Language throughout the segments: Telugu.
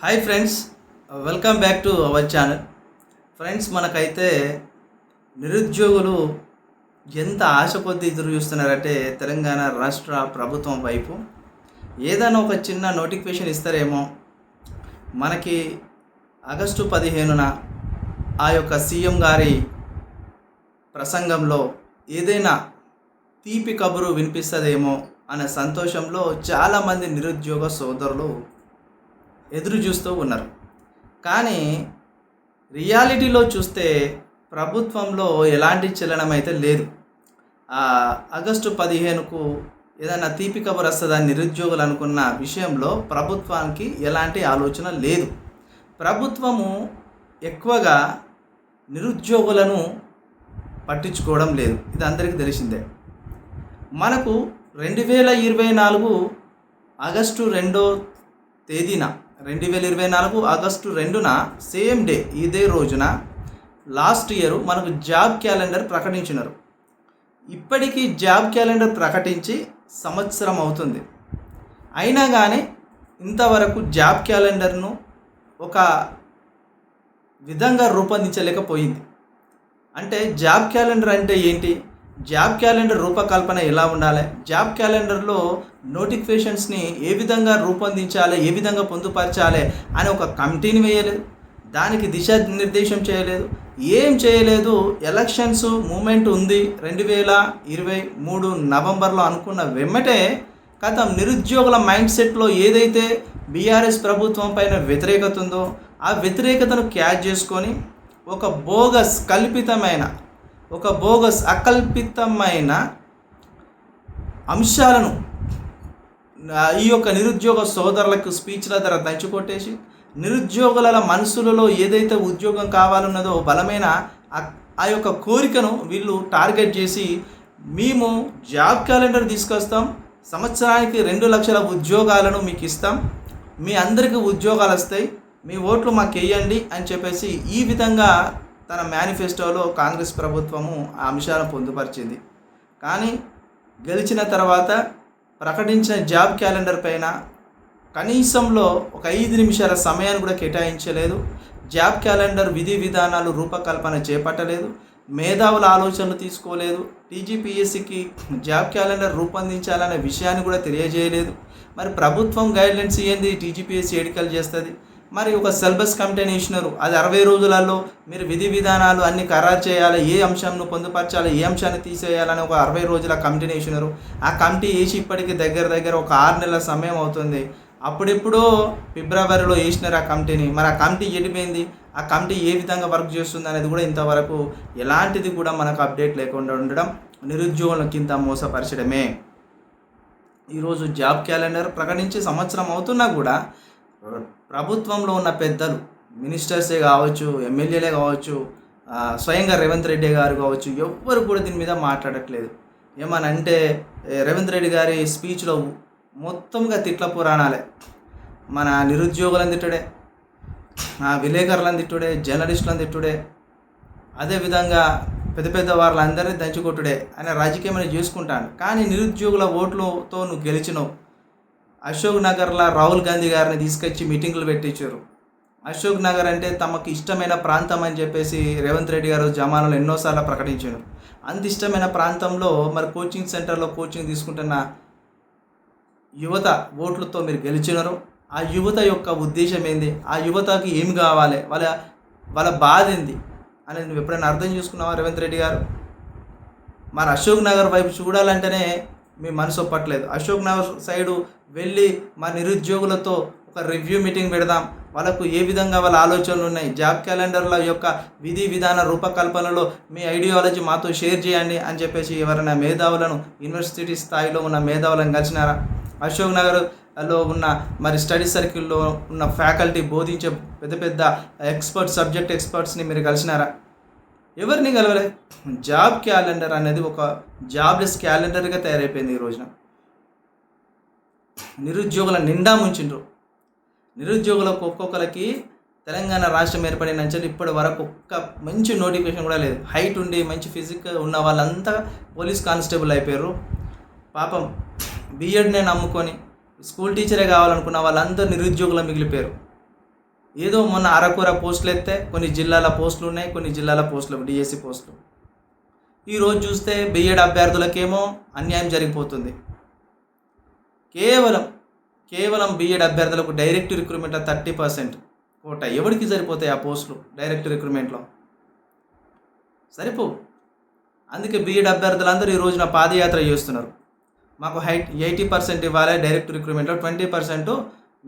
Hi friends welcome back to our channel friends మనకైతే నిరుద్యోగులు ఎంత ఆశ కొద్ది ఎదురు చూస్తున్నారంటే తెలంగాణ రాష్ట్ర ప్రభుత్వం వైపు ఏదైనా ఒక చిన్న నోటిఫికేషన్ ఇస్తారేమో. మనకి ఆగస్టు పదిహేనున ఆ యొక్క సీఎం గారి ప్రసంగంలో ఏదైనా తీపి కబురు వినిపిస్తుందేమో అనే సంతోషంలో చాలామంది నిరుద్యోగ సోదరులు ఎదురు చూస్తూ ఉన్నారు. కానీ రియాలిటీలో చూస్తే ప్రభుత్వంలో ఎలాంటి చలనం అయితే లేదు ఆగస్టు పదిహేనుకు ఏదైనా తీపి కబురు వస్తుందని నిరుద్యోగులు అనుకున్న విషయంలో ప్రభుత్వానికి ఎలాంటి ఆలోచన లేదు. ప్రభుత్వము ఎక్కువగా నిరుద్యోగులను పట్టించుకోవడం లేదు. ఇది అందరికీ తెలిసిందే. మనకు రెండు వేల ఇరవై నాలుగు ఆగస్టు రెండో తేదీన రెండు వేల ఇరవై నాలుగు ఆగస్టు రెండున సేమ్ డే ఇదే రోజున లాస్ట్ ఇయర్ మనకు జాబ్ క్యాలెండర్ ప్రకటించినారు. ఇప్పటికీ జాబ్ క్యాలెండర్ ప్రకటించి సంవత్సరం అవుతుంది. అయినా కానీ ఇంతవరకు జాబ్ క్యాలెండర్ను ఒక విధంగా రూపొందించలేకపోయింది. అంటే జాబ్ క్యాలెండర్ అంటే ఏంటి? జాబ్ క్యాలెండర్ రూపకల్పన ఎలా ఉండాలి? జాబ్ క్యాలెండర్లో నోటిఫికేషన్స్ని ఏ విధంగా రూపొందించాలి? ఏ విధంగా పొందుపరచాలి? అని ఒక కమిటీని వేయలేదు. దానికి దిశానిర్దేశం చేయలేదు. ఏం చేయలేదు? ఎలక్షన్స్ మూమెంట్ ఉంది. రెండు వేల ఇరవై మూడు నవంబర్లో అనుకున్న వెమ్మటే గతం నిరుద్యోగుల మైండ్ సెట్లో ఏదైతే బీఆర్ఎస్ ప్రభుత్వం పైన వ్యతిరేకత ఉందో ఆ వ్యతిరేకతను క్యాచ్ చేసుకొని ఒక బోగస్ కల్పితమైన ఒక బోగస్ అకల్పితమైన అంశాలను ఈ యొక్క నిరుద్యోగ సోదరులకు స్పీచ్ల ధర దంచుకొట్టేసి నిరుద్యోగుల మనసులలో ఏదైతే ఉద్యోగం కావాలన్నదో బలమైన ఆ- ఆ యొక్క కోరికను వీళ్ళు టార్గెట్ చేసి మేము జాబ్ క్యాలెండర్ తీసుకొస్తాం సంవత్సరానికి రెండు లక్షల ఉద్యోగాలను మీకు ఇస్తాం మీ అందరికీ ఉద్యోగాలు వస్తాయి మీ ఓట్లు మాకు వేయండి అని చెప్పేసి ఈ విధంగా తన మేనిఫెస్టోలో కాంగ్రెస్ ప్రభుత్వము ఆ అంశాలను పొందుపరిచింది. కానీ గెలిచిన తర్వాత ప్రకటించిన జాబ్ క్యాలెండర్ పైన కనీసంలో ఒక ఐదు నిమిషాల సమయాన్ని కూడా కేటాయించలేదు. జాబ్ క్యాలెండర్ విధి విధానాలు రూపకల్పన చేపట్టలేదు. మేధావుల ఆలోచనలు తీసుకోలేదు. టీజీపీఎస్సికి జాబ్ క్యాలెండర్ రూపొందించాలనే విషయాన్ని కూడా తెలియజేయలేదు. మరి ప్రభుత్వం గైడ్లైన్స్ ఏంది? టీజీపీఎస్సీ ఎడికలు చేస్తుంది. మరి ఒక సిలబస్ కమిటీని ఇచ్చినారు. అది అరవై రోజులలో మీరు విధి విధానాలు అన్ని ఖరారు చేయాలి ఏ అంశంను పొందుపరచాలి ఏ అంశాన్ని తీసేయాలని ఒక అరవై రోజుల కమిటీని ఇచ్చినారు. ఆ కమిటీ వేసి ఇప్పటికి దగ్గర దగ్గర ఒక ఆరు నెలల సమయం అవుతుంది. అప్పుడెప్పుడో ఫిబ్రవరిలో వేసినారు ఆ కమిటీని. మరి ఆ కమిటీ ఎడిపోయింది ఆ కమిటీ ఏ విధంగా వర్క్ చేస్తుంది అనేది కూడా ఇంతవరకు ఎలాంటిది కూడా మనకు అప్డేట్ లేకుండా ఉండడం నిరుద్యోగుల కింద మోసపరచడమే. ఈరోజు జాబ్ క్యాలెండర్ ప్రకటించి సంవత్సరం అవుతున్నా కూడా ప్రభుత్వంలో ఉన్న పెద్దలు మినిస్టర్సే కావచ్చు ఎమ్మెల్యేలే కావచ్చు స్వయంగా రేవంత్ రెడ్డి గారు కావచ్చు ఎవ్వరు కూడా దీని మీద మాట్లాడట్లేదు. ఏమనంటే రేవంత్ రెడ్డి గారి స్పీచ్లో మొత్తంగా తిట్ల పురాణాలే. మన నిరుద్యోగులను తిట్టుడే విలేకరులను తిట్టుడే జర్నలిస్టులను తిట్టుడే అదేవిధంగా పెద్ద పెద్ద వాళ్ళందరినీ దంచుకొట్టుడే రాజకీయం రాజకీయమైన చేసుకుంటాను. కానీ నిరుద్యోగుల ఓట్లతో నువ్వు గెలిచినావు అశోక్ నగర్లో రాహుల్ గాంధీ గారిని తీసుకొచ్చి మీటింగులు పెట్టించారు. అశోక్ నగర్ అంటే తమకు ఇష్టమైన ప్రాంతం అని చెప్పేసి రేవంత్ రెడ్డి గారు జమానాలు ఎన్నోసార్లు ప్రకటించారు. అంత ఇష్టమైన ప్రాంతంలో మరి కోచింగ్ సెంటర్లో కోచింగ్ తీసుకుంటున్న యువత ఓట్లతో మీరు గెలిచినారు. ఆ యువత యొక్క ఉద్దేశం ఏంది? ఆ యువతకి ఏమి కావాలి? వాళ్ళ వాళ్ళ బాధ ఏంది? అనేది నువ్వు ఎప్పుడైనా అర్థం చేసుకున్నావా రేవంత్ రెడ్డి గారు? మరి అశోక్ నగర్ వైపు చూడాలంటేనే మీ మనసు ఒప్పట్లేదు. అశోక్ నగర్ సైడు వెళ్ళి మా నిరుద్యోగులతో ఒక రివ్యూ మీటింగ్ పెడదాం. వాళ్ళకు ఏ విధంగా వాళ్ళ ఆలోచనలు ఉన్నాయి? జాబ్ క్యాలెండర్ల యొక్క విధి విధాన రూపకల్పనలో మీ ఐడియాలజీ మాతో షేర్ చేయండి అని చెప్పేసి ఎవరైనా మేధావులను యూనివర్సిటీ స్థాయిలో ఉన్న మేధావులను కలిసినారా? అశోక్ నగర్లో ఉన్న మరి స్టడీ సర్కిల్లో ఉన్న ఫ్యాకల్టీ బోధించే పెద్ద పెద్ద ఎక్స్పర్ట్ సబ్జెక్ట్ ఎక్స్పర్ట్స్ని మీరు కలిసినారా? ఎవరిని కలవలే? జాబ్ క్యాలెండర్ అనేది ఒక జాబ్లెస్ క్యాలెండర్గా తయారైపోయింది ఈ రోజున. నిరుద్యోగుల నిండా ముంచిండ్రు. నిరుద్యోగులకు ఒక్కొక్కరికి తెలంగాణ రాష్ట్రం ఏర్పడిన నుంచి ఇప్పటి వరకు ఒక్క మంచి నోటిఫికేషన్ కూడా లేదు. హైట్ ఉండి మంచి ఫిజిక్ ఉన్న వాళ్ళంతా పోలీస్ కానిస్టేబుల్ అయిపోయారు. పాపం బీఎడ్నే నమ్ముకొని స్కూల్ టీచరే కావాలనుకున్న వాళ్ళందరూ నిరుద్యోగులు మిగిలిపోయారు. ఏదో మొన్న అరకూర పోస్టులు ఎత్తే కొన్ని జిల్లాల పోస్టులు ఉన్నాయి కొన్ని జిల్లాల పోస్టులు డిఎస్సి పోస్టులు. ఈరోజు చూస్తే బిఎడ్ అభ్యర్థులకేమో అన్యాయం జరిగిపోతుంది. కేవలం కేవలం బిఎడ్ అభ్యర్థులకు direct recruitment thirty percent quota ఎవరికి సరిపోతాయి ఆ పోస్టులు డైరెక్ట్ రిక్రూట్మెంట్లో? సరిపో అందుకే బీఎడ్ అభ్యర్థులందరూ ఈ రోజున పాదయాత్ర చేస్తున్నారు. మాకు హై ఎయిటీ పర్సెంట్ ఇవ్వాలి డైరెక్ట్ రిక్రూట్మెంట్లో ట్వంటీ పర్సెంట్.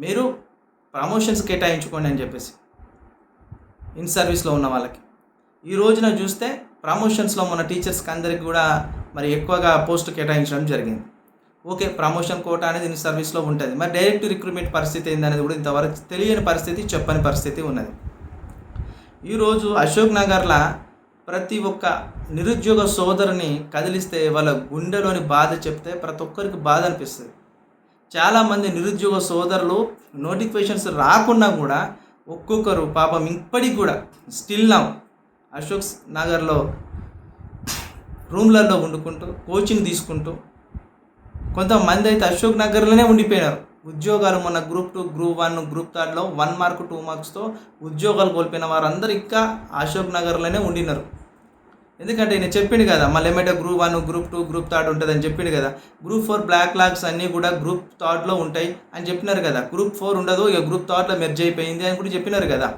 మీరు ప్రమోషన్స్ కేటాయించుకోండి అని చెప్పేసి. ఇన్ సర్వీస్లో ఉన్న వాళ్ళకి. ఈ రోజున చూస్తే ప్రమోషన్స్లో మన టీచర్స్కి అందరికి కూడా మరి ఎక్కువగా పోస్ట్ కేటాయించడం జరిగింది. ఓకే ప్రమోషన్ కోట అనేది ఇన్ సర్వీస్లో ఉంటుంది. మరి డైరెక్ట్ రిక్రూట్మెంట్ పరిస్థితి ఏందనేది కూడా ఇంతవరకు తెలియని పరిస్థితి చెప్పని పరిస్థితి ఉన్నది. ఈరోజు అశోక్ నగర్లో ప్రతి ఒక్క నిరుద్యోగ సోదరుని కదిలిస్తే వాళ్ళ గుండెలోని బాధ చెప్తే ప్రతి ఒక్కరికి బాధ అనిపిస్తుంది. చాలామంది నిరుద్యోగ సోదరులు నోటిఫికేషన్స్ రాకున్నా కూడా ఒక్కొక్కరు పాపం ఇప్పటికి కూడా స్టిల్ నా అశోక్ నగర్లో రూమ్లలో వండుకుంటూ కోచింగ్ తీసుకుంటూ కొంతమంది అయితే అశోక్ నగర్లోనే ఉండిపోయినారు. ఉద్యోగాలు మొన్న group two group one group థర్డ్లో one mark two మార్క్స్తో ఉద్యోగాలు కోల్పోయిన వారందరూ ఇంకా అశోక్ నగర్లోనే ఉండినారు. ఎందుకంటే నేను చెప్పిండు కదా మళ్ళీ ఏమంటే group one group two group third ఉంటుంది అని చెప్పిండు కదా. గ్రూప్ ఫోర్ బ్లాక్ లాగ్స్ అన్నీ కూడా గ్రూప్ థర్డ్లో ఉంటాయి అని చెప్పినారు కదా. గ్రూప్ ఫోర్ ఉండదు ఇక గ్రూప్ థర్డ్లో మెర్జ్ అయిపోయింది అని కూడా చెప్పినారు కదా.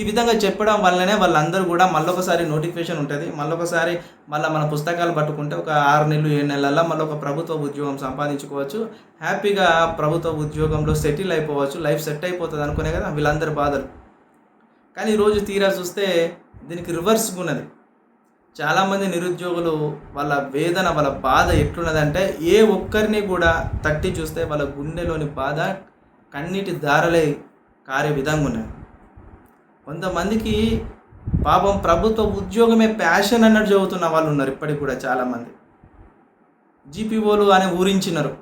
ఈ విధంగా చెప్పడం వల్లనే వాళ్ళందరూ కూడా మళ్ళొకసారి నోటిఫికేషన్ ఉంటుంది. మళ్ళొకసారి మళ్ళీ మన పుస్తకాలు పట్టుకుంటే ఒక ఆరు నెలలు ఏడు నెలల్లో మళ్ళీ ఒక ప్రభుత్వ ఉద్యోగం సంపాదించుకోవచ్చు. హ్యాపీగా ప్రభుత్వ ఉద్యోగంలో సెటిల్ అయిపోవచ్చు లైఫ్ సెట్ అయిపోతుంది అనుకునే కదా వీళ్ళందరి బాధలు. కానీ ఈరోజు తీరా చూస్తే దీనికి రివర్స్గా ఉన్నది చాలామంది నిరుద్యోగులు వాళ్ళ వేదన వాళ్ళ బాధ ఎట్లున్నదంటే ఏ ఒక్కరిని కూడా తట్టి చూస్తే వాళ్ళ గుండెలోని బాధ కన్నీటి దారలే కారే విధంగా ఉన్నాయి. కొంతమందికి పాపం ప్రభుత్వ ఉద్యోగమే ప్యాషన్ అన్నట్టు చదువుతున్న వాళ్ళు ఉన్నారు ఇప్పటికి కూడా చాలామంది. జీపీఓలు అని ఊరించినారు.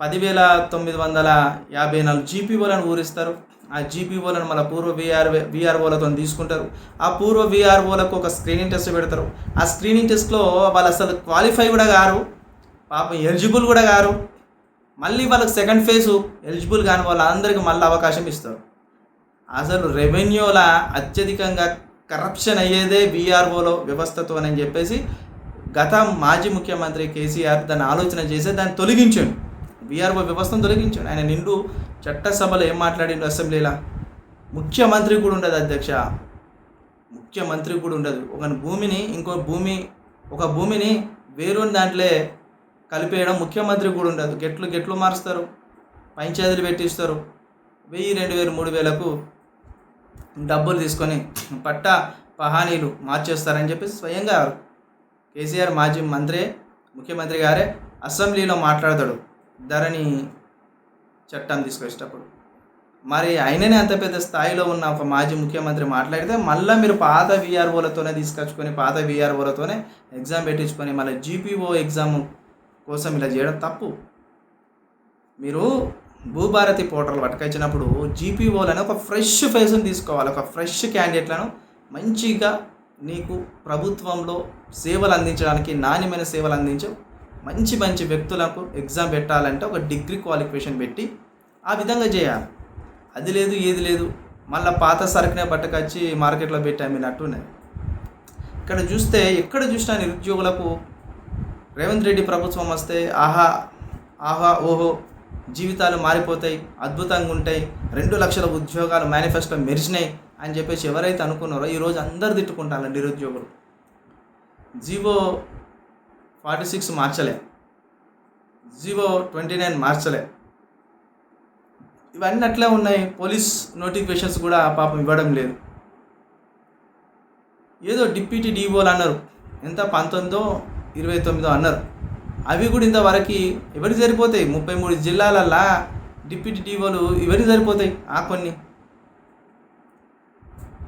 పదివేల తొమ్మిది వందల యాభై నాలుగు జీపీఓలను ఊరిస్తారు. ఆ జీపీఓలను మళ్ళీ పూర్వ విఆర్ విఆర్ఓలతో తీసుకుంటారు. ఆ పూర్వ విఆర్ఓలకు ఒక స్క్రీనింగ్ టెస్ట్ పెడతారు. ఆ స్క్రీనింగ్ టెస్ట్లో వాళ్ళు అసలు క్వాలిఫై కూడా కారు. పాపం ఎలిజిబుల్ కూడా కారు. మళ్ళీ వాళ్ళకి సెకండ్ ఫేజు ఎలిజిబుల్ కాని వాళ్ళందరికీ మళ్ళీ అవకాశం ఇస్తారు. అసలు రెవెన్యూల అత్యధికంగా కరప్షన్ అయ్యేదే విఆర్ఓలో వ్యవస్థతోనని చెప్పేసి గత మాజీ ముఖ్యమంత్రి కేసీఆర్ దాన్ని ఆలోచన చేసి దాన్ని తొలగించాడు. విఆర్ఓ వ్యవస్థను తొలగించాడు. ఆయన నిండు చట్టసభలో ఏం మాట్లాడిండు అసెంబ్లీలో? ముఖ్యమంత్రి కూడా ఉండదు అధ్యక్ష. ముఖ్యమంత్రి కూడా ఉండదు. ఒక భూమిని ఇంకో భూమి ఒక భూమిని వేరు దాంట్లో కలిపేయడం ముఖ్యమంత్రి కూడా ఉండదు. గెట్లు గెట్లు మారుస్తారు. పంచాయతీలు పెట్టిస్తారు. వెయ్యి రెండు వేలు మూడు వేలకు డబ్బులు తీసుకొని పట్ట పహానీలు మార్చేస్తారని చెప్పి స్వయంగా కేసీఆర్ మాజీ మంత్రి ముఖ్యమంత్రి గారే అసెంబ్లీలో మాట్లాడతాడు. ధరని చట్టం తీసుకొచ్చేటప్పుడు. మరి ఆయననే అంత పెద్ద స్థాయిలో ఉన్న ఒక మాజీ ముఖ్యమంత్రి మాట్లాడితే మళ్ళీ మీరు పాత విఆర్ఓలతోనే తీసుకొచ్చుకొని పాత విఆర్ఓలతోనే ఎగ్జామ్ పెట్టించుకొని మళ్ళీ జీపీఓ ఎగ్జామ్ కోసం ఇలా చేయడం తప్పు. మీరు భూభారతి పోర్టల్ పట్టుకొచ్చినప్పుడు జీపీఓలను ఒక ఫ్రెష్ ఫేస్ని తీసుకోవాలి ఒక ఫ్రెష్ క్యాండిడేట్లను మంచిగా నీకు ప్రభుత్వంలో సేవలు అందించడానికి నాణ్యమైన సేవలు అందించే మంచి మంచి వ్యక్తులకు ఎగ్జామ్ పెట్టాలంటే ఒక డిగ్రీ క్వాలిఫికేషన్ పెట్టి ఆ విధంగా చేయాలి. అది లేదు ఏది లేదు మళ్ళీ పాత సరుకునే పట్టుకొచ్చి మార్కెట్లో పెట్టి అమ్మినట్టున్నది ఇక్కడ చూస్తే ఎక్కడ చూసినా నిరుద్యోగులకు రేవంత్ రెడ్డి ప్రభుత్వం వస్తే ఆహా ఆహా ఓహో జీవితాలు మారిపోతాయి అద్భుతంగా ఉంటాయి రెండు లక్షల ఉద్యోగాలు మేనిఫెస్టో మెరిచినాయి అని చెప్పేసి ఎవరైతే అనుకున్నారో ఈరోజు అందరు తిట్టుకుంటారు నిరుద్యోగులు. జీవో ఫార్టీ సిక్స్ మార్చలే. జీవో ట్వంటీ నైన్ మార్చలే. ఇవన్నీ అట్లే ఉన్నాయి. పోలీస్ నోటిఫికేషన్స్ కూడా పాపం ఇవ్వడం లేదు. ఏదో డిప్యూటీ డీఓలు అన్నారు. ఎంత? పంతొమ్మిదో ఇరవై తొమ్మిదో అన్నారు. అవి కూడా ఇంతవరకు ఎవరికి సరిపోతాయి? ముప్పై మూడు జిల్లాలల్లా డిప్యూటీ డీఓలు ఎవరికి సరిపోతాయి? ఆ కొన్ని.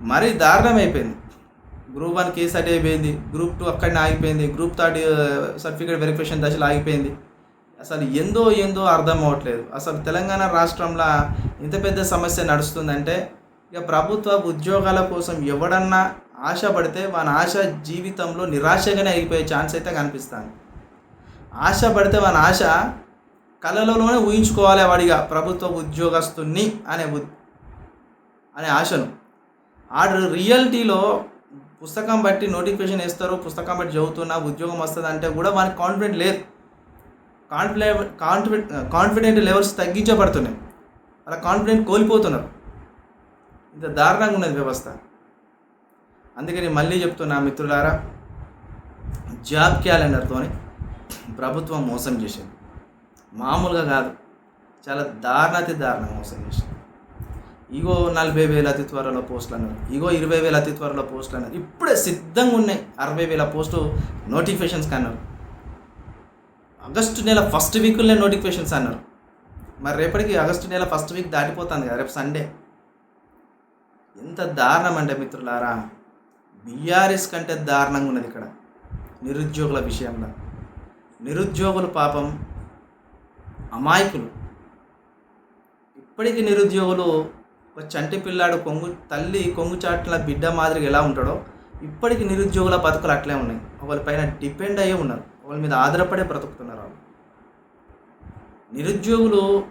మరీ దారుణం అయిపోయింది గ్రూప్ వన్ కేసు అటే అయిపోయింది. గ్రూప్ టూ అక్కడనే ఆగిపోయింది. గ్రూప్ థర్డ్ సర్టిఫికేట్ వెరిఫికేషన్ దశలో ఆగిపోయింది. అసలు ఏందో ఏందో అర్థం అవ్వట్లేదు. అసలు తెలంగాణ రాష్ట్రంలో ఇంత పెద్ద సమస్య నడుస్తుందంటే ఇక ప్రభుత్వ ఉద్యోగాల కోసం ఎవడన్నా ఆశపడితే వాని ఆశ జీవితంలో నిరాశగానే అయిపోయే ఛాన్స్ అయితే కనిపిస్తుంది. ఆశపడితే వాని ఆశ కళలలోనే ఊహించుకోవాలి వాడిగా ప్రభుత్వ ఉద్యోగస్తుని అనే అనే ఆశను. ఆడు రియాలిటీలో పుస్తకం బట్టి నోటిఫికేషన్ వేస్తారు పుస్తకం బట్టి చదువుతున్నా ఉద్యోగం వస్తుంది అంటే కూడా వానికి కాన్ఫిడెంట్ లేదు. కాన్ఫిడెంట్ కాన్ఫిడెంట్ కాన్ఫిడెంట్ లెవెల్స్ తగ్గించబడుతున్నాయి. అలా కాన్ఫిడెంట్ కోల్పోతున్నారు. ఇంత దారుణంగా ఉన్నది వ్యవస్థ. అందుకని మళ్ళీ చెప్తున్నా మిత్రులారా జాబ్ క్యాలెండర్తోని ప్రభుత్వం మోసం చేసింది. మామూలుగా కాదు చాలా దారుణాతి దారుణంగా మోసం చేసింది. ఇగో నలభై వేల అతి త్వరలో పోస్టులు అన్నారు. ఇగో ఇరవై వేల అతి త్వరలో పోస్టులు అన్నారు. ఇప్పుడే సిద్ధంగా ఉన్నాయి. అరవై వేల పోస్టు నోటిఫికేషన్స్ అన్నారు. ఆగస్టు నెల ఫస్ట్ వీక్లోనే నోటిఫికేషన్స్ అన్నారు. మరి రేపటికి ఆగస్టు నెల ఫస్ట్ వీక్ దాటిపోతుంది కదా రేపు సండే. ఎంత దారుణం అంటే మిత్రులారా బీఆర్ఎస్ కంటే దారుణంగా ఉన్నది ఇక్కడ నిరుద్యోగుల విషయంలో. నిరుద్యోగులు పాపం అమాయకులు. ఇప్పటికీ నిరుద్యోగులు ఒక చంటి పిల్లాడు కొంగు తల్లి కొంగు చాట్ల బిడ్డ మాదిరిగా ఎలా ఉంటాడో ఇప్పటికీ నిరుద్యోగుల బతుకులు అట్లే ఉన్నాయి. ఒకరి పైన డిపెండ్ అయ్యే ఉన్నారు. వాళ్ళ మీద ఆధారపడే బ్రతుకుతున్నారు వాళ్ళు. నిరుద్యోగులు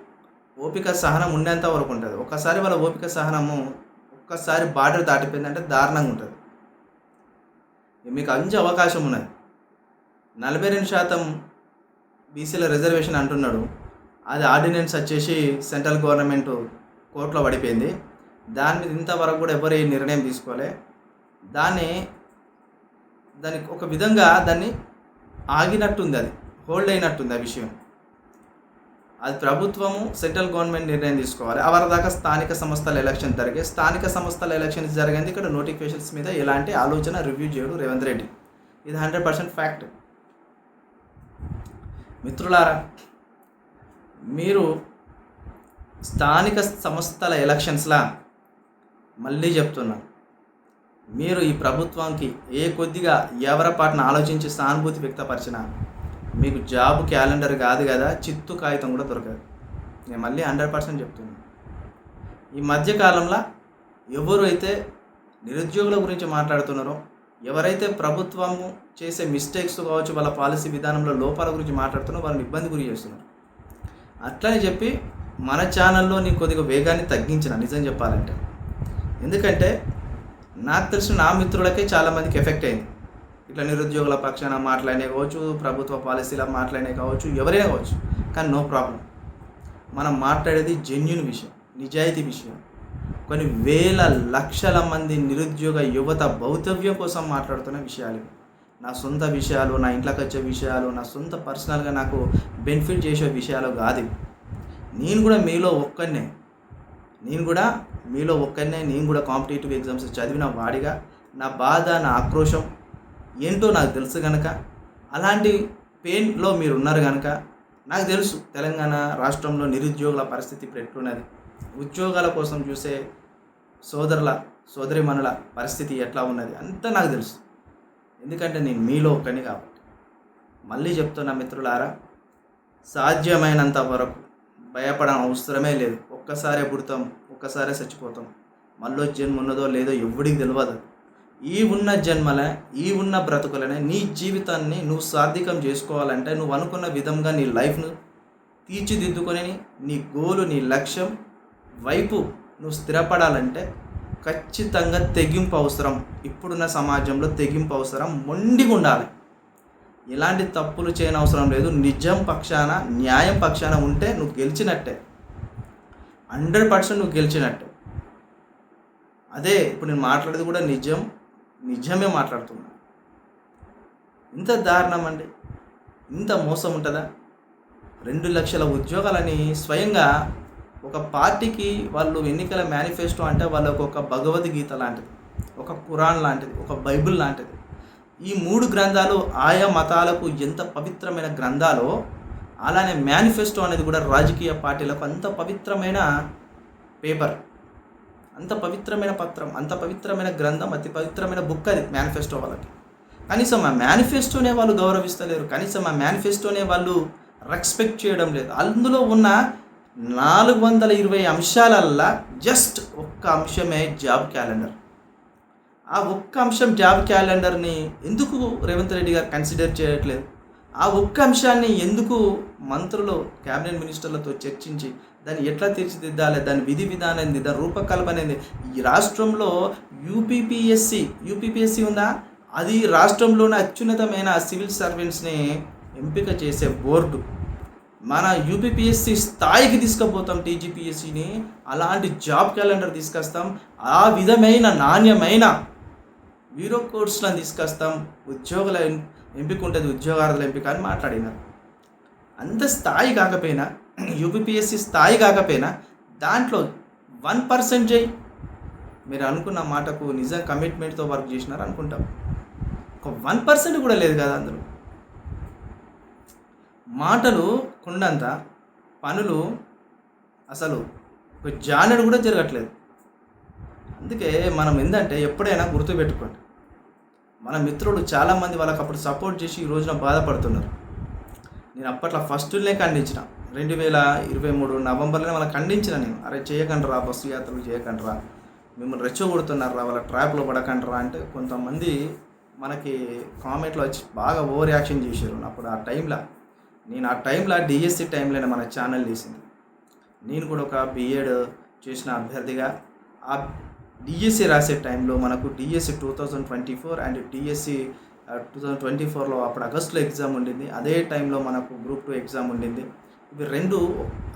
ఓపిక సహనం ఉండేంత వరకు ఉంటుంది. ఒకసారి వాళ్ళ ఓపిక సహనము ఒక్కసారి బార్డర్ దాటిపోయిందంటే దారుణంగా ఉంటుంది. మీకు అంచు అవకాశం ఉన్నది. నలభై రెండు శాతం బీసీల రిజర్వేషన్ అంటున్నాడు. అది ఆర్డినెన్స్ వచ్చేసి సెంట్రల్ గవర్నమెంట్ కోర్టులో పడిపోయింది. దాని మీద ఇంతవరకు కూడా ఎవరు ఏ నిర్ణయం తీసుకోలే. దాన్ని దానికి ఒక విధంగా దాన్ని ఆగినట్టుంది అది హోల్డ్ అయినట్టుంది ఆ విషయం. అది ప్రభుత్వము సెంట్రల్ గవర్నమెంట్ నిర్ణయం తీసుకోవాలి. అవరి దాకా స్థానిక సంస్థల ఎలక్షన్ జరిగే స్థానిక సంస్థల ఎలక్షన్స్ జరిగింది ఇక్కడ నోటిఫికేషన్స్ మీద ఎలాంటి ఆలోచన రివ్యూ చేయడు రేవంత్ రెడ్డి. ఇది హండ్రెడ్ పర్సెంట్ ఫ్యాక్ట్. మిత్రులారా మీరు స్థానిక సంస్థల ఎలక్షన్స్లా మళ్ళీ చెప్తున్నా. మీరు ఈ ప్రభుత్వానికి ఏ కొద్దిగా ఎవరపాటున ఆలోచించి సానుభూతి వ్యక్తపరిచినా మీకు జాబ్ క్యాలెండర్ కాదు కదా చిత్తు కాగితం కూడా దొరకదు. నేను మళ్ళీ హండ్రెడ్ పర్సెంట్ చెప్తున్నాను ఈ మధ్యకాలంలో ఎవరు అయితే నిరుద్యోగుల గురించి మాట్లాడుతున్నారో ఎవరైతే ప్రభుత్వము చేసే మిస్టేక్స్ కావచ్చు వాళ్ళ పాలసీ విధానంలో లోపాల గురించి మాట్లాడుతున్నారో వాళ్ళని ఇబ్బంది గురి చేస్తున్నారు. అట్లని చెప్పి మన ఛానల్లో నేను కొద్దిగా వేగాన్ని తగ్గించిన నిజం చెప్పాలంటే. ఎందుకంటే నాకు తెలిసిన నా మిత్రులకే చాలామందికి ఎఫెక్ట్ అయింది. ఇట్లా నిరుద్యోగుల పక్షాన మాట్లాడినే కావచ్చు ప్రభుత్వ పాలసీల మాట్లాడినే కావచ్చు ఎవరైనా కావచ్చు. కానీ నో ప్రాబ్లం. మనం మాట్లాడేది జెన్యున్ విషయం నిజాయితీ విషయం. కొన్ని వేల లక్షల మంది నిరుద్యోగ యువత భౌతవ్యం కోసం మాట్లాడుతున్న విషయాలు నా సొంత విషయాలు నా ఇంట్లోకి వచ్చే విషయాలు నా సొంత పర్సనల్గా నాకు బెనిఫిట్ చేసే విషయాలు కాదు నేను కూడా మీలో ఒక్కనే నేను కూడా మీలో ఒక్కనే నేను కూడా కాంపిటేటివ్ ఎగ్జామ్స్ చదివిన వాడిగా. నా బాధ నా ఆక్రోషం ఏంటో నాకు తెలుసు కనుక అలాంటి పెయిన్లో మీరు ఉన్నారు కనుక నాకు తెలుసు తెలంగాణ రాష్ట్రంలో నిరుద్యోగుల పరిస్థితి ఇప్పుడు ఎట్లున్నది. ఉద్యోగాల కోసం చూసే సోదరుల సోదరిమణుల పరిస్థితి ఎట్లా ఉన్నది అంతా నాకు తెలుసు. ఎందుకంటే నేను మీలో ఒక్కని కాబట్టి. మళ్ళీ చెప్తున్నా మిత్రులారా సాధ్యమైనంత వరకు భయపడ అవసరమే లేదు. ఒక్కసారే పుడతాం ఒక్కసారే చచ్చిపోతాం. మళ్ళీ జన్మ ఉన్నదో లేదో ఎవడికి తెలియదు ఈ ఉన్న జన్మలే ఈ ఉన్న బ్రతుకులనే నీ జీవితాన్ని నువ్వు సార్థకం చేసుకోవాలంటే నువ్వు అనుకున్న విధంగా నీ లైఫ్ను తీర్చిదిద్దుకొని నీ గోలు నీ లక్ష్యం వైపు నువ్వు స్థిరపడాలంటే ఖచ్చితంగా తెగింపు అవసరం. ఇప్పుడున్న సమాజంలో తెగింపు అవసరం మొండిగా ఉండాలి ఎలాంటి తప్పులు చేయని అవసరం లేదు. నిజం పక్షాన న్యాయం పక్షాన ఉంటే నువ్వు గెలిచినట్టే. హండ్రెడ్ పర్సెంట్ నువ్వు గెలిచినట్టే. అదే ఇప్పుడు నేను మాట్లాడేది కూడా నిజం నిజమే మాట్లాడుతున్నా. ఇంత దారుణం అండి. ఇంత మోసం ఉంటుందా? రెండు లక్షల ఉద్యోగాలని స్వయంగా ఒక పార్టీకి వాళ్ళు ఎన్నికల మేనిఫెస్టో అంటే వాళ్ళకు ఒక భగవద్గీత లాంటిది ఒక ఖురాన్ లాంటిది ఒక బైబిల్ లాంటిది. ఈ మూడు గ్రంథాలు ఆయా మతాలకు ఎంత పవిత్రమైన గ్రంథాలో అలానే మేనిఫెస్టో అనేది కూడా రాజకీయ పార్టీలకు అంత పవిత్రమైన పేపర్. అంత పవిత్రమైన పత్రం అంత పవిత్రమైన గ్రంథం అతి పవిత్రమైన బుక్ అది మేనిఫెస్టో వాళ్ళకి. కనీసం ఆ మేనిఫెస్టోనే వాళ్ళు గౌరవిస్తలేరు. కనీసం ఆ మేనిఫెస్టోనే వాళ్ళు రెస్పెక్ట్ చేయడం లేదు. అందులో ఉన్న నాలుగు వందల ఇరవై అంశాలల్లా జస్ట్ ఒక్క అంశమే జాబ్ క్యాలెండర్. ఆ ఒక్క అంశం జాబ్ క్యాలెండర్ని ఎందుకు రేవంత్ రెడ్డి గారు కన్సిడర్ చేయట్లేదు? ఆ ఒక్క అంశాన్ని ఎందుకు మంత్రులు క్యాబినెట్ మినిస్టర్లతో చర్చించి దాన్ని ఎట్లా తీర్చిదిద్దాలి? దాని విధి విధానం ఏంది దాని రూపకల్పన ఏంది? ఈ రాష్ట్రంలో యూపీపీఎస్సి యూపీపీఎస్సి ఉందా? అది రాష్ట్రంలోని అత్యున్నతమైన సివిల్ సర్వెంట్స్ని ఎంపిక చేసే బోర్డు. మన యూపీపీఎస్సి స్థాయికి తీసుకుపోతాం టీజీపీఎస్సిని అలాంటి జాబ్ క్యాలెండర్ తీసుకొస్తాం. ఆ విధమైన నాణ్యమైన బ్యూరో కోర్సులను తీసుకొస్తాం ఉద్యోగుల ఎం- ఎంపిక ఉంటుంది ఉద్యోగార్థుల ఎంపిక అని మాట్లాడినారు. అంత స్థాయి కాకపోయినా యూపీపీఎస్సి స్థాయి కాకపోయినా దాంట్లో వన్ పర్సెంట్ చేయి మీరు అనుకున్న మాటకు నిజం కమిట్మెంట్తో వర్క్ చేసినారు అనుకుంటాం. ఒక వన్ పర్సెంట్ కూడా లేదు కదా అందులో. మాటలు కొండంత పనులు అసలు ఒక జానెడు కూడా జరగట్లేదు. అందుకే మనం ఏంటంటే ఎప్పుడైనా గుర్తుపెట్టుకోండి. మన మిత్రులు చాలామంది వాళ్ళకి అప్పుడు సపోర్ట్ చేసి ఈ రోజున బాధపడుతున్నారు. నేను అప్పట్లో ఫస్ట్నే ఖండించిన. రెండు వేల ఇరవై మూడు నవంబర్లోనే వాళ్ళకి ఖండించిన నేను. అరే చేయకండిరా బస్సు యాత్రలు చేయకండిరా మిమ్మల్ని రెచ్చగొడుతున్నారా వాళ్ళ ట్రాప్లో పడకండిరా అంటే కొంతమంది మనకి కామెంట్లో వచ్చి బాగా ఓవర్ యాక్షన్ చేశారు. అప్పుడు ఆ టైంలో నేను ఆ టైంలో డిఎస్సి టైంలోనే మన ఛానల్ తీసింది. నేను కూడా ఒక బిఎడ్ చేసిన అభ్యర్థిగా ఆ డిఎస్సి రాసే టైంలో మనకు DSC two thousand twenty four and DSC two thousand twenty ఫోర్లో అప్పుడు ఆగస్టులో ఎగ్జామ్ ఉండింది. అదే టైంలో మనకు గ్రూప్ టూ ఎగ్జామ్ ఉండింది. ఇవి రెండు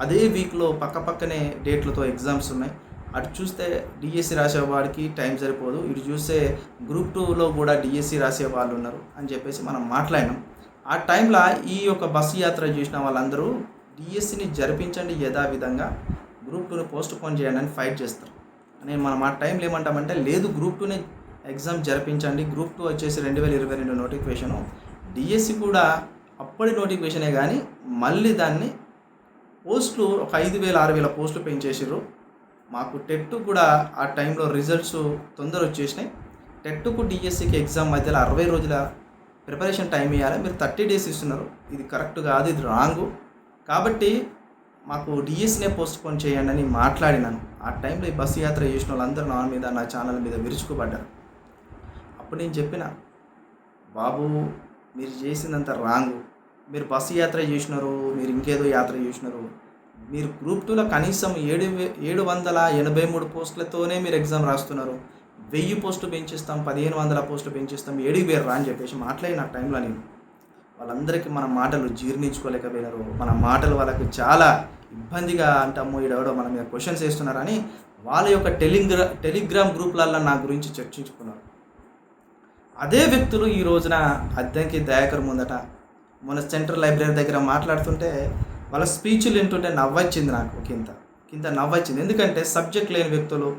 అదే వీక్లో పక్క పక్కనే డేట్లతో ఎగ్జామ్స్ ఉన్నాయి. అటు చూస్తే డిఎస్సి రాసేవాడికి టైం సరిపోదు. ఇటు చూస్తే గ్రూప్ టూలో కూడా డిఎస్సి రాసే వాళ్ళు ఉన్నారు అని చెప్పేసి మనం మాట్లాడినాం. ఆ టైంలో ఈ యొక్క బస్సు యాత్ర చేసిన వాళ్ళందరూ డిఎస్సిని జరిపించండి యథావిధంగా. గ్రూప్ టూని పోస్ట్ పోన్ చేయండి అని ఫైట్ చేస్తారు. నేను మనం ఆ టైంలో ఏమంటామంటే లేదు గ్రూప్ టూనే ఎగ్జామ్ జరిపించండి. గ్రూప్ టూ వచ్చేసి రెండు వేల ఇరవై రెండు నోటిఫికేషను డిఎస్సి కూడా అప్పటి నోటిఫికేషనే కానీ మళ్ళీ దాన్ని పోస్టులు ఒక ఐదు వేల ఆరు వేల పోస్టులు పెంచేసారు మాకు టెట్ కూడా ఆ టైంలో రిజల్ట్స్ తొందర వచ్చేసినాయి. టెట్కు డిఎస్సికి ఎగ్జామ్ మధ్యలో అరవై రోజుల ప్రిపరేషన్ టైం ఇవ్వాలి మీరు థర్టీ డేస్ ఇస్తున్నారు. ఇది కరెక్ట్ కాదు ఇది రాంగు కాబట్టి మాకు డిఎస్నే పోస్ట్ పోన్ చేయండి అని మాట్లాడినాను. ఆ టైంలో ఈ బస్సు యాత్ర చేసిన వాళ్ళందరూ నా మీద నా ఛానల్ మీద విరుచుకుపడ్డారు. అప్పుడు నేను చెప్పిన బాబు మీరు చేసినంత రాంగు. మీరు బస్సు యాత్ర చేసినారు మీరు ఇంకేదో యాత్ర చేసినారు. మీరు గ్రూప్ టూలో కనీసం ఏడు వే- ఏడు వందల ఎనభై మూడు పోస్టులతోనే మీరు ఎగ్జామ్ రాస్తున్నారు. వెయ్యి పోస్టులు పెంచిస్తాం పదిహేను వందల పోస్టులు పెంచిస్తాం ఏడుగు పేరు రా అని చెప్పేసి మాట్లాడిన ఆ టైంలో నేను వాళ్ళందరికీ మన మాటలు జీర్ణించుకోలేకపోయినారు. మన మాటలు వాళ్ళకి చాలా ఇబ్బందిగా అంటాము ఈడెవడో మన మీద క్వశ్చన్స్ వేస్తున్నారని వాళ్ళ యొక్క టెలిగ్రా టెలిగ్రామ్ గ్రూప్లల్లో నా గురించి చర్చించుకున్నారు. అదే వ్యక్తులు ఈ రోజున అద్దెకి దయాకర్ ముందట మన సెంట్రల్ లైబ్రరీ దగ్గర మాట్లాడుతుంటే వాళ్ళ స్పీచ్లు వింటుంటే నవ్వొచ్చింది నాకు కింద. కింద నవ్వొచ్చింది. ఎందుకంటే సబ్జెక్ట్ లేని వ్యక్తులు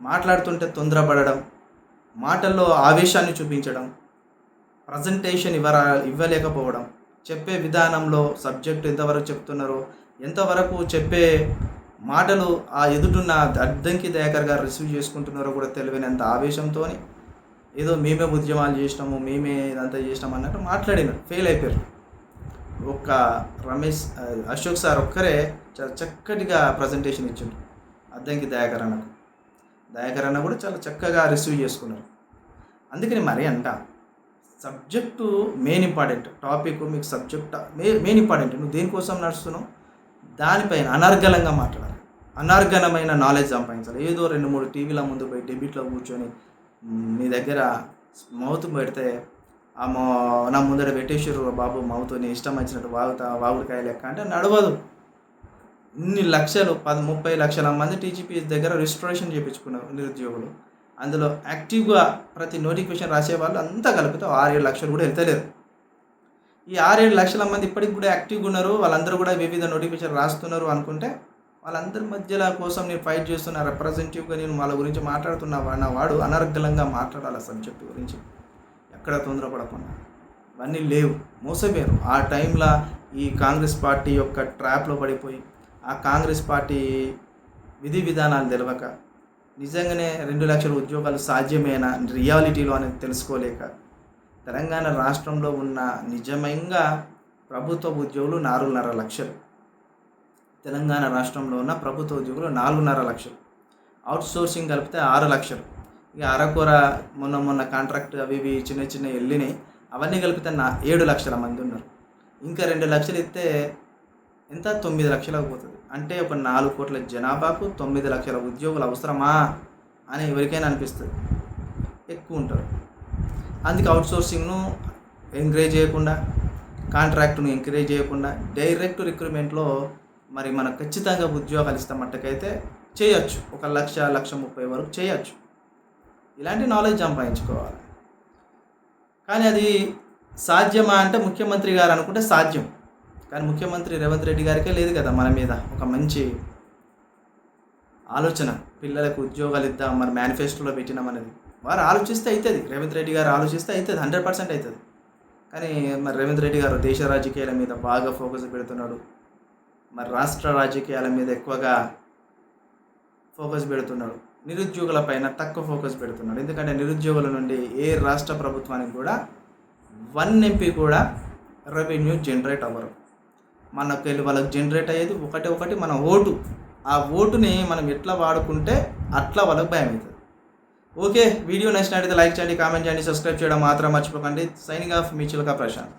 మాట్లాడుతుంటే తొందరపడడం మాటల్లో ఆవేశాన్ని చూపించడం ప్రజెంటేషన్ ఇవ్వరా ఇవ్వలేకపోవడం. చెప్పే విధానంలో సబ్జెక్ట్ ఎంతవరకు చెప్తున్నారో ఎంతవరకు చెప్పే మాటలు ఆ ఎదుటిన్న అద్దంకి దయాకర్ గారు రిసీవ్ చేసుకుంటున్నారో కూడా తెలియనంత ఆవేశంతో ఏదో మేమే ఉద్యమాలు చేసినాము మేమే ఇదంతా చేసినాము అన్నట్టు మాట్లాడినారు. ఫెయిల్ అయిపోయారు. ఒక్క రమేష్ అశోక్ సార్ ఒక్కరే చాలా చక్కటిగా ప్రజెంటేషన్ ఇచ్చిండు అద్దంకి దయాకర్ అన్నకు. దయాకర్ అన్న కూడా చాలా చక్కగా రిసీవ్ చేసుకున్నారు. అందుకని మరి అంట సబ్జెక్టు మెయిన్ ఇంపార్టెంట్ టాపిక్ మీకు సబ్జెక్ట్ మే మెయిన్ ఇంపార్టెంట్ నువ్వు దేనికోసం నడుస్తున్నావు? దానిపైన అనర్గలంగా మాట్లాడాలి. అనర్గణమైన నాలెడ్జ్ సంపాదించాలి. ఏదో రెండు మూడు టీవీల ముందు పోయి డెబిట్లో కూర్చొని నీ దగ్గర మౌత్ పెడితే ఆ మా నా ముందర పెట్టేసారు బాబు మౌత్ నీ ఇష్టం వచ్చినట్టు వాగుతా వాగుడికాయ లెక్క అంటే నడవదు. ఇన్ని లక్షలు పది ముప్పై లక్షల మంది టీజీపీఎస్ దగ్గర రిజిస్ట్రేషన్ చేయించుకున్నారు నిరుద్యోగులు. అందులో యాక్టివ్గా ప్రతి నోటిఫికేషన్ రాసే వాళ్ళు అంతా కలిపితే ఆరేడు లక్షలు కూడా వెళ్తలేరు. ఈ ఆరేడు లక్షల మంది ఇప్పటికి కూడా యాక్టివ్గా ఉన్నారు. వాళ్ళందరూ కూడా వివిధ నోటిఫికేషన్ రాస్తున్నారు అనుకుంటే వాళ్ళందరి మధ్యల కోసం నేను ఫైట్ చేస్తున్న రిప్రజెంటేటివ్గా నేను వాళ్ళ గురించి మాట్లాడుతున్న నా వాడు అనర్గలంగా మాట్లాడాలి సబ్జెక్ట్ గురించి. ఎక్కడ తొందరపడకుండా. ఇవన్నీ లేవు. మోసపోయారు. ఆ టైంలో ఈ కాంగ్రెస్ పార్టీ యొక్క ట్రాప్లో పడిపోయి ఆ కాంగ్రెస్ పార్టీ విధి విధానాలు తెలియక నిజంగానే రెండు లక్షల ఉద్యోగాలు సాధ్యమేనా రియాలిటీలో అనేది తెలుసుకోలేక తెలంగాణ రాష్ట్రంలో ఉన్న నిజంగా ప్రభుత్వ ఉద్యోగులు నాలుగున్నర లక్షలు. తెలంగాణ రాష్ట్రంలో ఉన్న ప్రభుత్వ ఉద్యోగులు నాలుగున్నర లక్షలు. అవుట్ సోర్సింగ్ కలిపితే ఆరు లక్షలు. ఇక అరకొర మొన్న మొన్న కాంట్రాక్ట్ అవి ఇవి చిన్న చిన్న వెళ్ళినాయి. అవన్నీ కలిపితే నా ఏడు లక్షల మంది ఉన్నారు. ఇంకా రెండు లక్షలు ఇస్తే ఎంత? తొమ్మిది లక్షలకు పోతుంది. అంటే ఒక నాలుగు కోట్ల జనాభాకు తొమ్మిది లక్షల ఉద్యోగులు అవసరమా? అని ఎవరికైనా అనిపిస్తుంది. ఎక్కువ ఉంటారు. అందుకే అవుట్ సోర్సింగ్ను ఎంకరేజ్ చేయకుండా కాంట్రాక్ట్ను ఎంకరేజ్ చేయకుండా డైరెక్ట్ రిక్రూట్మెంట్లో మరి మనకు ఖచ్చితంగా ఉద్యోగాలు ఇస్తాం మట్టుకైతే చేయొచ్చు. ఒక లక్ష లక్ష ముప్పై వరకు చేయొచ్చు. ఇలాంటి నాలెడ్జ్ సంపాదించుకోవాలి. కానీ అది సాధ్యమా అంటే ముఖ్యమంత్రి గారు అనుకుంటే సాధ్యం. కానీ ముఖ్యమంత్రి రేవంత్ రెడ్డి గారికే లేదు కదా మన మీద ఒక మంచి ఆలోచన. పిల్లలకు ఉద్యోగాలు ఇద్దాం మరి మేనిఫెస్టోలో పెట్టినామనేది వారు ఆలోచిస్తే అవుతుంది రేవంత్ రెడ్డి గారు ఆలోచిస్తే అవుతుంది హండ్రెడ్ పర్సెంట్ అవుతుంది కానీ మరి రేవంత్ రెడ్డి గారు దేశ రాజకీయాల మీద బాగా ఫోకస్ పెడుతున్నాడు. మరి రాష్ట్ర రాజకీయాల మీద ఎక్కువగా ఫోకస్ పెడుతున్నాడు. నిరుద్యోగుల పైన తక్కువ ఫోకస్ పెడుతున్నాడు. ఎందుకంటే నిరుద్యోగుల నుండి ఏ రాష్ట్ర ప్రభుత్వానికి కూడా వన్ ఎంపీ కూడా రెవెన్యూ జనరేట్ అవ్వరు. మనకి వాళ్ళకి జనరేట్ అయ్యేది ఒకటి ఒకటి మన ఓటు. ఆ ఓటుని మనం ఎట్లా వాడుకుంటే అట్లా వాళ్ళకి భయం అవుతుంది. ఓకే వీడియో నచ్చినట్టయితే లైక్ చేయండి కామెంట్ చేయండి సబ్స్క్రైబ్ చేయడం మాత్రం మర్చిపోకండి. సైనింగ్ ఆఫ్ మీ చిలక ప్రశాంత్.